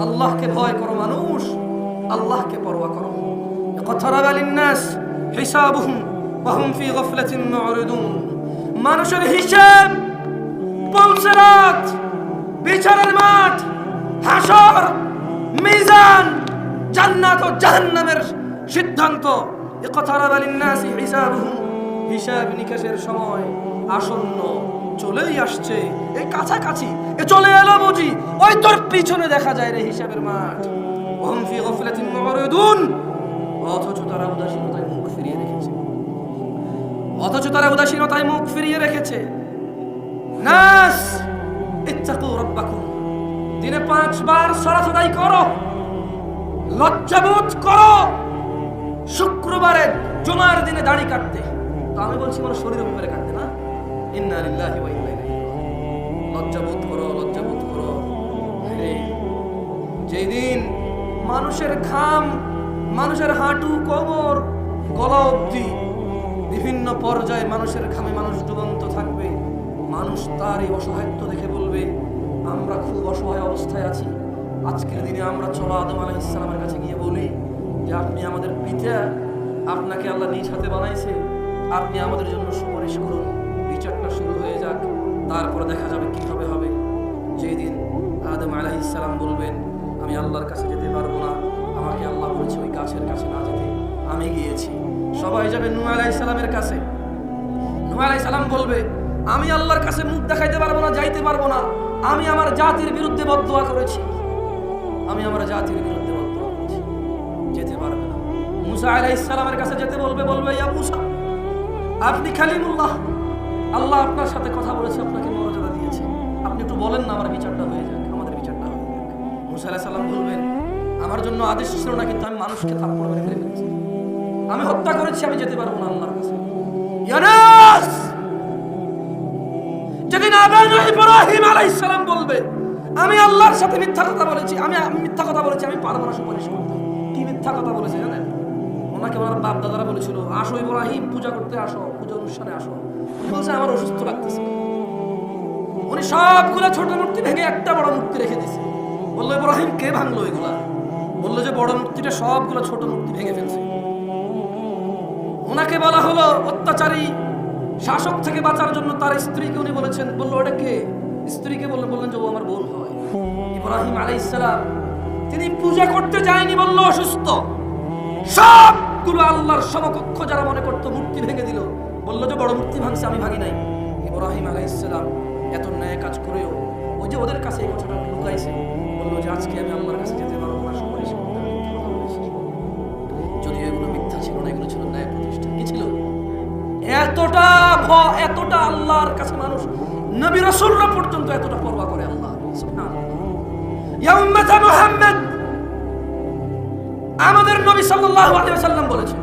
الله كي بوي كرو منوش الله كي بروا كرو. اقترب للناس حسابهم وهم في غفلة معرضون. منوش الهشام بوصلات بيشار المات حشر ميزان جنة جهنم شدانتو اقترب للناس حسابهم هشام হিসাব নিকাশের সময় আসন্ন চলেই আসছে। এই কাছাকাছি, এ চলে এলো বুঝি। ওই তোর পিছনে দেখা যায় রে হিসাবের মাঠ। অহমফি গফলাতিন মুরিদুন অথচ তারা উদাসীনতায় মুখ ফিরিয়ে রেখেছে। অথচ তারা উদাসীনতায় মুখ ফিরিয়ে রেখেছে। নাস, ইত্তাকু রাব্বাকুম। দিনে পাঁচবার আদায় করো। লজ্জাবোধ করো। শুক্রবারে জুমার দিনে দাড়ি কাটতে। তো আমি বলছি আমার শরীরের উপরে কাটতে ইন্না লিল্লাহি ওয়া ইন্না ইলাইহি। লজ্জাবোধ করো লজ্জাবোধ করো। যেই মানুষের ঘাম, মানুষের হাঁটু, কোমর, গলা অবধি বিভিন্ন পর্যায়ে মানুষের ঘামে মানুষ ডুবন্ত থাকবে, মানুষ তার এই অসহায়ত্ব দেখে বলবে, আমরা খুব অসহায় অবস্থায় আছি। আজকের দিনে আমরা চলো আদম আলাহ ইসলামের কাছে গিয়ে বলি যে, আপনি আমাদের পিতা, আপনাকে আল্লাহ নিজ হাতে বানাইছে, আপনি আমাদের জন্য সুপারিশ করুন। শুরু হয়ে যাক। তারপর দেখা যাবে কীভাবে হবে। যেই দিন আদম আলাহ ইসলাম বলবেন, আমি আল্লাহর কাছে যেতে পারব না। আমাকে আল্লাহ বলেছে ওই গাছের কাছে না যেতে। আমি গিয়েছি। সবাই যাবে নূহ আলাইহিস সালামের কাছে। নূহ আলাইহিস সালাম বলবে, আমি আল্লাহর কাছে মুখ দেখাইতে পারব না, যাইতে পারব না। আমি আমার জাতির বিরুদ্ধে বদদোয়া করেছি। আমি আমার জাতির বিরুদ্ধে বদদোয়া করেছি। যেতে পারবে না। মুসা আলাইহিস সালামের কাছে যেতে বলবে বলবে, ইয়া মুসা, আপনি খালিমুল্লাহ আল্লাহ আপনার সাথে কথা বলেছে, আপনাকে মর্যাদা দিয়েছে। আপনি একটু বলেন না, আমার বিচারটা হয়ে যাক, আমাদের বিচারটা হয়ে যাক। মুসা সালাম বলবেন, আমার জন্য আদেশ ছিল না কিন্তু আমি মানুষকে থাপ্পড় মেরে ফেলে ফেলেছি আমি হত্যা করেছি, আমি যেতে পারব না আল্লাহর কাছে। যেদিন ইব্রাহিম আলাইহিস সালাম বলবে, আমি আল্লাহর সাথে মিথ্যা কথা বলেছি, আমি মিথ্যা কথা বলেছি, আমি পারব না সুপারিশ করতে। কি মিথ্যা কথা বলেছে জানেন? ওনাকে ওনার বাপ দাদারা বলেছিল, আসো ইব্রাহিম, পূজা করতে আসো, পূজা অনুষ্ঠানে আসো। বলছে আমার অসুস্থ লাগতেছে। উনি সবগুলো ছোট মূর্তি ভেঙে একটা বড় মূর্তি রেখে দিছে বলল, ইব্রাহিম, কে ভাঙলো এগুলা? বলল যে, বড় মূর্তিটা সবগুলো ছোট মূর্তি ভেঙে ফেলছে। ওনাকে বলা হলো, অত্যাচারী, শাসক থেকে বাঁচার জন্য তার স্ত্রীকে উনি বলেছেন। বলল, ওটা কে? স্ত্রীকে বললেন বললেন যে, ও আমার বোন হয়। ইব্রাহিম আলাইসালাম তিনি পূজা করতে যায়নি, বলল, অসুস্থ। সবগুলো আল্লাহর সমকক্ষ যারা মনে করতো মূর্তি ভেঙে দিল বলল যে, বড় মূর্তি ভাঙছে, আমি ভাঙি নাই। ইব্রাহিম আলাইসালাম এত ন্যায় কাজ করেও ওই যে ওদের কাছে এই কথাটা লুকাইছে। বলল যে, আজকে আমি আল্লাহর কাছে যেতে পারব না বলেছি। যদিও এগুলো মিথ্যা ছিল না, এগুলো ছিল ন্যায় প্রতিষ্ঠা। কি ছিল? এতটা এতটা আল্লাহর কাছে মানুষ, নবী রাসূলরা পর্যন্ত এতটা পরোয়া করে আল্লাহ। মুহাম্মদ, আমাদের নবী সাল্লাল্লাহু আলাইহি ওয়াসাল্লাম বলেছেন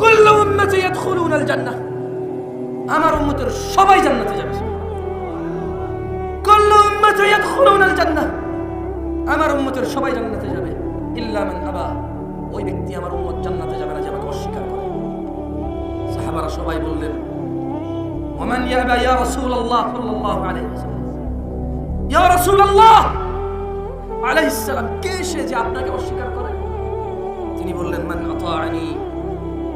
কুল্লু উম্মতি ইয়াদখুলুনাল জান্নাহ আমার উম্মতের সবাই জান্নাতে যাবে। কুল্লু উম্মতি ইয়াদখুলুনাল জান্নাহ আমার উম্মতের সবাই জান্নাতে যাবে। ইল্লা মান আবা। ওই ব্যক্তি আমার উম্মত জান্নাতে যাবে না যে আমাকে অস্বীকার করে। সাহাবারা সবাই বললেন, ওমান ইয়াবা ইয়া রাসূলুল্লাহ? সাল্লাল্লাহু আলাইহি ওয়াসাল্লাম। ইয়া রাসূলুল্লাহ! আলাইহিস সালাম। কে সে যে আপনাকে অস্বীকার করে? তিনি বললেন, মান আতাআনি,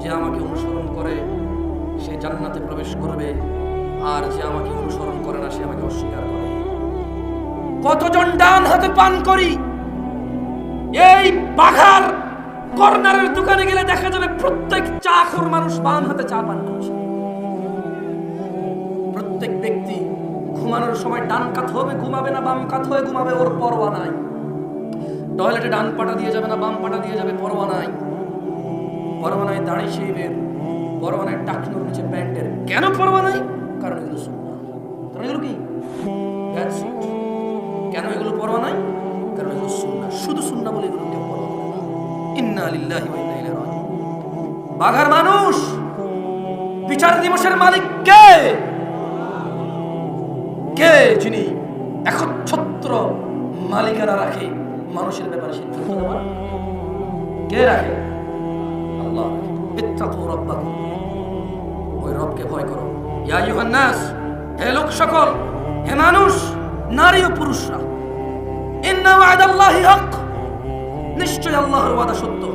যে আমাকে অনুসরণ করে সে জান্নাতে প্রবেশ করবে, আর যে আমাকে অনুসরণ করে না, সে আমাকে অস্বীকার করে। কতজন ডান হাতে পান করি? এই বাঘার কর্নারের দোকানে গেলে দেখা যাবে প্রত্যেক চা চাখর মানুষ বাম হাতে চা পান করছে। প্রত্যেক ব্যক্তি ঘুমানোর সময় ডান কাত হবে, ঘুমাবে না বাম কাত হয়ে ঘুমাবে, ওর পরোয়া নাই। টয়লেটে ডান পাটা দিয়ে যাবে না বাম পাটা দিয়ে যাবে, পরোয়া নাই। পরোয়া নাই দাড়ি শেবের পরোয়া নাই টাকনুর নিচে প্যান্টের কেন পরোয়া নাই কারণ এগুলো সুন্নাহ। কারণ এগুলো কি? কেন এগুলো পরোয়া নাই কারণ এগুলো সুন্নাহ। শুধু সুন্নাহ বলে এগুলো কেউ পরোয়া করে না। ইন্না লিল্লাহি ওয়া ইন্না ইলাইহি রাজিউন। বাঘার মানুষ! বিচার দিবসের মালিক কে? কে যিনি একচ্ছত্র মালিকানা রাখে? মানুষের ব্যাপারে সিদ্ধান্ত নেওয়ার? কে রাখে? আল্লাহ ওই রবকে ভয় করো। হে লোক সকল, হে মানুষ, নারী ও পুরুষরা। নিশ্চয় আল্লাহর ওয়াদা সত্য।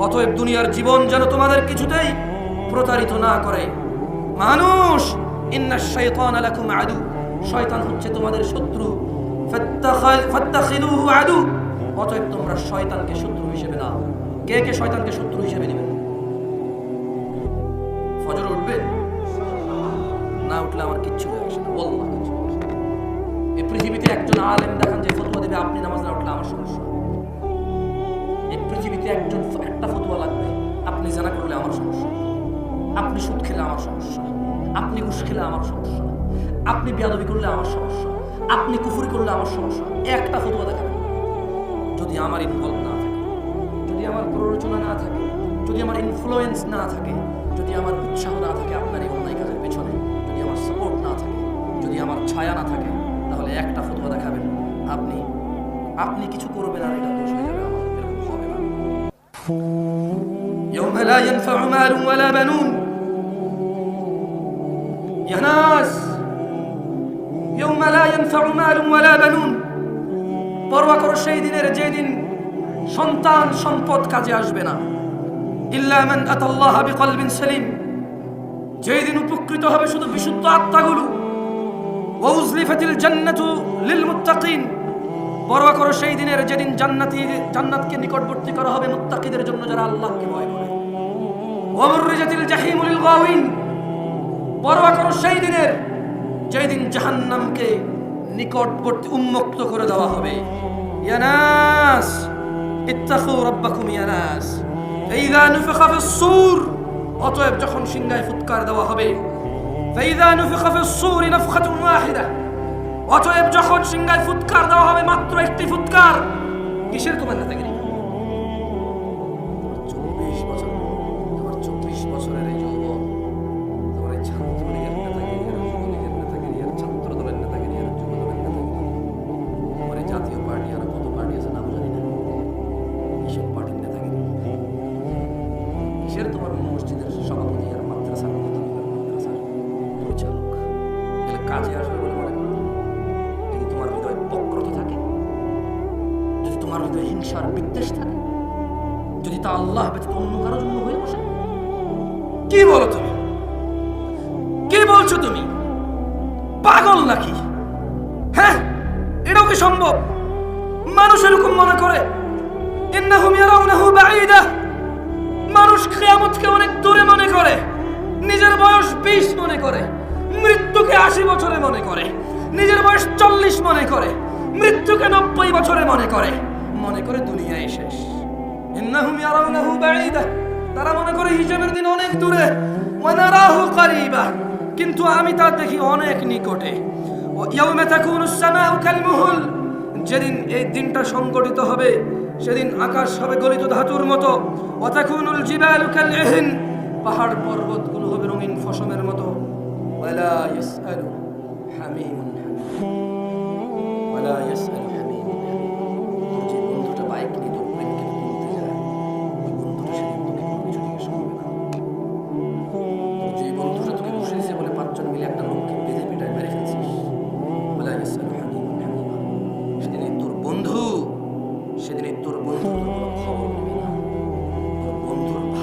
অতএব দুনিয়ার জীবন যেন তোমাদের কিছুতেই প্রতারিত না করে। মানুষ ইন্না শাইতান লাকুম আদু। শয়তান হচ্ছে তোমাদের শত্রু। ফাত্তাখিদুহু আদু। অতএব তোমরা শয়তানকে শত্রু হিসেবে নাও। কে কে শয়তানকে শত্রু হিসেবে নেবে? ফজর উঠবে? না উঠলে আমার কিচ্ছু হয়ে আসে না। এই পৃথিবীতে একজন আলেম দেখান যে ফতোয়া দেবে, আপনি নামাজ না উঠলে আমার সমস্যা এই পৃথিবীতে একজন একটা ফতোয়া লাগবে, আপনি জানা করলে আমার সমস্যা আপনি সুদ খেলে আমার সমস্যা আপনি ঘুষ খেলে আমার সমস্যা আপনি বিয়াদবি করলে আমার সমস্যা আপনি কুফুরি করলে আমার সমস্যা একটা ফতোয়া দেখাবেন যদি আমার ইনভলভ না থাকে যদি আমার প্ররোচনা না থাকে যদি আমার ইনফ্লুয়েন্স না থাকে যদি আমার উৎসাহ না থাকে আপনার এই অন্যায় কাজের পেছনে যদি আমার সাপোর্ট না থাকে যদি আমার ছায়া না থাকে তাহলে একটা ফতোয়া দেখাবেন আপনি আপনি কিছু করবেন আর এটা দোষ হয়ে যাবে আমার এরকম হবে না يوم لا ينفع مال ولا بنون يا ناس পরোয়া করো, সেই দিনের যেদিন সন্তান সম্পদ কাজে আসবে না। ইল্লা মান আতাল্লাহ বিকলবিন সালিম। যেই দিন উপকৃত হবে শুধু বিশুদ্ধ আত্মাগুলো। ওয়াউজলিফাতিল জান্নাতু লিল মুত্তাকিন পরোয়া করো, সেই দিনের যেদিন জান্নাতি জান্নাতকে নিকটবর্তী করা হবে মুত্তাকিদের জন্য যারা আল্লাহকে ভয় করে। ওয়ামুররিজাতিল জাহিমু লিল গাওয়িন। পরোয়া করো, সেই দিনের যেই দিন জাহান্নামকে নিকটবর্তী উন্মুক্ত করে দেওয়া হবে। ইয়ানাস ইত্তাখু রাব্বাকুম ইয়ানাস ফাইযা নুফিখা ফিস-সূর, অতএব যখন সিংহায় ফুৎকার দেওয়া হবে, ফাইযা নুফিখা ফিস-সূর নাফখাতুন ওয়াহিদা। অতএব যখন সিংহায় ফুৎকার দেওয়া হবে, মাত্র একটি ফুৎকার, কিসের তোমার নেতাগিরি কিসের তোমার মসজিদের সভাপতি আর মাদ্রাসার মাদ্রাসার পরিচালক এগুলো কাজে আসবে বলে মনে করো যদি তোমার হৃদয় বক্রতা থাকে. যদি তোমার হৃদয়ে হিংসার বিদ্বেষ থাকে. যদি তা আল্লাহ ব্যতীত অন্য কারোর জন্য হয়ে বসে কি বলো তুমি কি বলছো তুমি পাগল নাকি হ্যাঁ এটাও কি সম্ভব মানুষ এরকম মনে করে ইন্নাহুম ইয়ারাউনাহু বাঈদা মানুষ কিয়ামতকে অনেক দূরে মনে করে। নিজের বয়স বিশ মনে করে। মৃত্যুকে আশি বছরে মনে করে। নিজের বয়স চল্লিশ মনে করে। মৃত্যুকে নব্বই বছরে মনে করে। মনে করে দুনিয়ায় শেষ। তারা মনে করে হিসাবের দিন অনেক দূরে। কিন্তু আমি তা দেখি অনেক নিকটে। যেদিন এই দিনটা সংগঠিত হবে সেদিন আকাশ হবে গলিত ধাতুর মতো ওয়াতাকুনুল জিবালু কাল ইহন, পাহাড় পর্বতগুলো হবে রঙিন ফসমের মতো। ওয়ালা ইয়াসআলু হামিম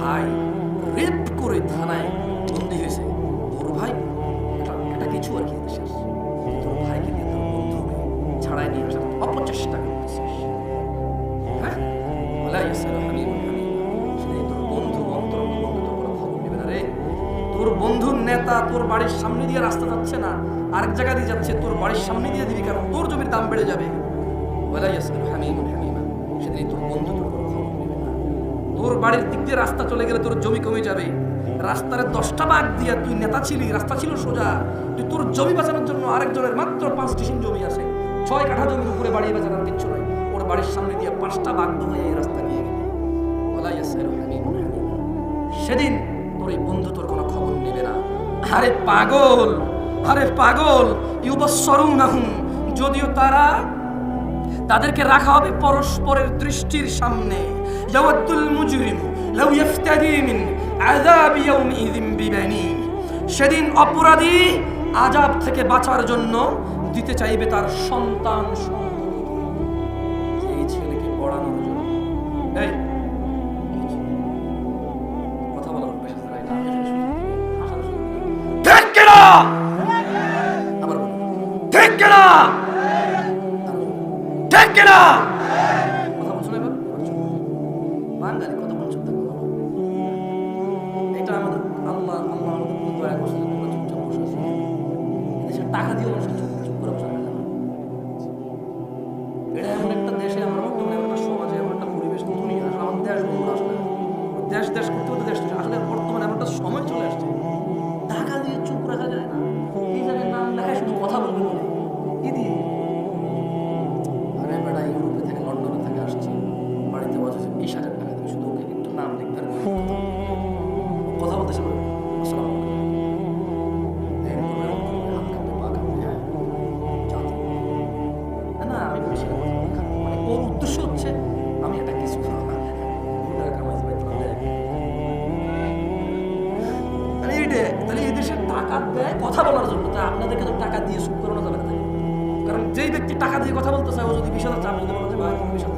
ভাই, রেপ করে থানায় বন্দি হয়েছে। তোর ভাই? এটা এটা কিছু আর কি শেষ তোর ভাইকে দিয়ে তোর বন্ধুকে ছাড়াই নিয়ে আসার অপচেষ্টা করতেছিস। হ্যাঁ? হামিম সেদিন তোর বন্ধু অন্তরঙ্গ বন্ধু তোর কোনো খবর নেবে না রে। তোর বন্ধুর নেতা তোর বাড়ির সামনে দিয়ে রাস্তা যাচ্ছে না, আরেক জায়গা দিয়ে যাচ্ছে, তোর বাড়ির সামনে দিয়ে দিবি কারণ তোর জমির দাম বেড়ে যাবে। ওয়ালা ইয়াসআলু হামিমুন হামিমা সেদিন তোর বন্ধু তোর তোর বাড়ির দিক দিয়ে রাস্তা চলে গেলে তোর জমি কমে যাবে। রাস্তার দশটা বাঘ দিয়া তুই নেতা ছিলি, রাস্তা ছিল সোজা। তুই তোর জমি বাঁচানোর জন্য আরেকজনের মাত্র পাঁচ ডিসিন জমি আছে। ছয় কাঠা জমির উপরে বাড়ি বাঁচানোর কিচ্ছু নয় ওর বাড়ির সামনে দিয়ে পাঁচটা বাঘ দোহাই এই রাস্তা নিয়ে সেদিন তোর এই বন্ধু তোর কোনো খবর নেবে না। আরে পাগল আরে পাগল ইউবসরুনাহুম যদিও তারা তাদেরকে রাখা হবে পরস্পরের দৃষ্টির সামনে। মিন সেদিন অপরাধী আজাব থেকে বাঁচার জন্য দিতে চাইবে তার সন্তান। এই ছেলেকে পড়ানোর জন্য। কিনা। বাঙালি কথা বলছো টাকা দিয়ে দেয় কথা বলার জন্য। তা আপনাদেরকে তো টাকা দিয়ে সুখ করানো যাবে কারণ যেই ব্যক্তি টাকা দিয়ে কথা বলতে চায়, ও যদি বিশাল চাপ যদি বলা যায়